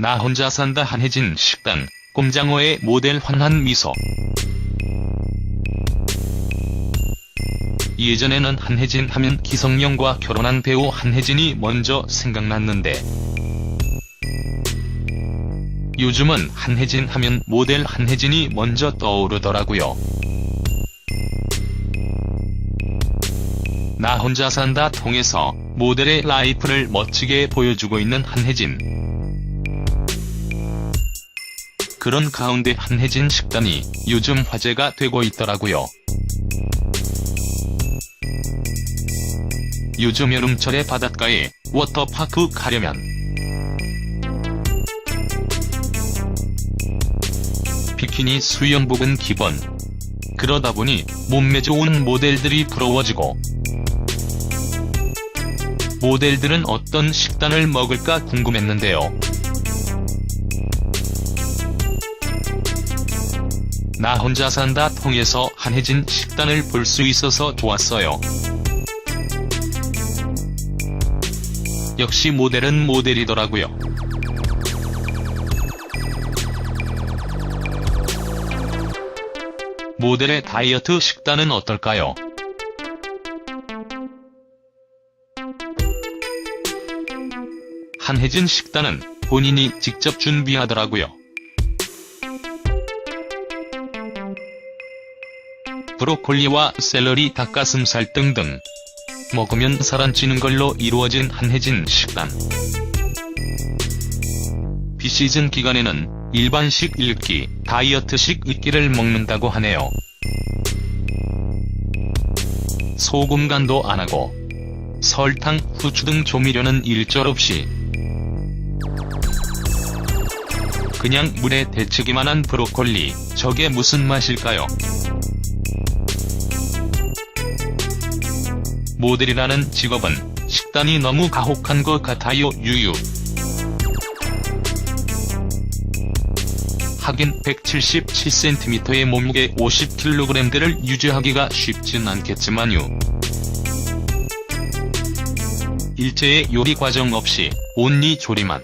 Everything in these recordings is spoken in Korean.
나 혼자 산다 한혜진 식단, 꼼장어의 모델 환한 미소. 예전에는 한혜진 하면 기성용과 결혼한 배우 한혜진이 먼저 생각났는데 요즘은 한혜진 하면 모델 한혜진이 먼저 떠오르더라고요. 나 혼자 산다 통해서 모델의 라이프를 멋지게 보여주고 있는 한혜진. 그런 가운데 한혜진 식단이 요즘 화제가 되고 있더라고요. 요즘 여름철에 바닷가에 워터파크 가려면 비키니 수영복은 기본. 그러다 보니 몸매 좋은 모델들이 부러워지고 모델들은 어떤 식단을 먹을까 궁금했는데요. 나 혼자 산다 통해서 한혜진 식단을 볼 수 있어서 좋았어요. 역시 모델은 모델이더라고요. 모델의 다이어트 식단은 어떨까요? 한혜진 식단은 본인이 직접 준비하더라고요. 브로콜리와 샐러리, 닭가슴살 등등 먹으면 살 안 찌는 걸로 이루어진 한혜진 식단. 비시즌 기간에는 일반식 일기, 다이어트식 일기를 먹는다고 하네요. 소금 간도 안 하고 설탕, 후추 등 조미료는 일절 없이 그냥 물에 데치기만 한 브로콜리, 저게 무슨 맛일까요? 모델이라는 직업은 식단이 너무 가혹한 것 같아요 유유. 하긴 177cm의 몸무게 50kg들을 유지하기가 쉽진 않겠지만요. 일제의 요리 과정 없이 온리 조리만.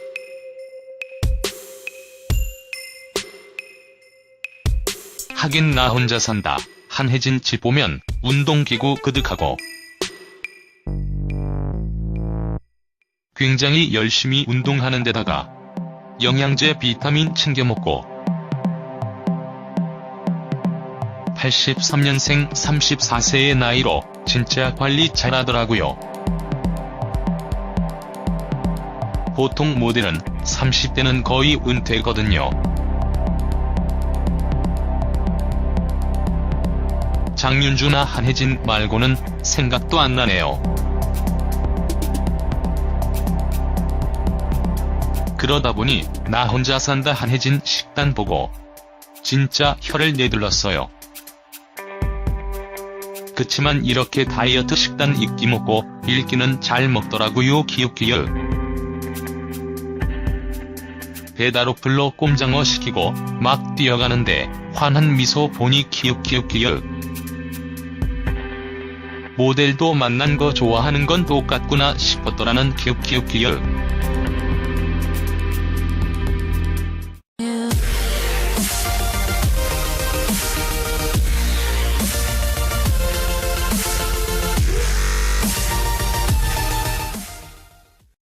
하긴 나 혼자 산다. 한혜진 집 보면 운동기구 그득하고 굉장히 열심히 운동하는 데다가 영양제 비타민 챙겨 먹고 83년생 34세의 나이로 진짜 관리 잘하더라고요. 보통 모델은 30대는 거의 은퇴거든요. 장윤주나 한혜진 말고는 생각도 안 나네요. 그러다 보니 나 혼자 산다 한혜진 식단 보고 진짜 혀를 내둘렀어요. 그치만 이렇게 다이어트 식단 읽기 먹고 읽기는 잘 먹더라고요 기웃기열. 배달 어플로 꼼장어 시키고 막 뛰어가는데 환한 미소 보니 기웃기웃기열. 모델도 만난 거 좋아하는 건 똑같구나 싶었더라는 기웃기웃기열.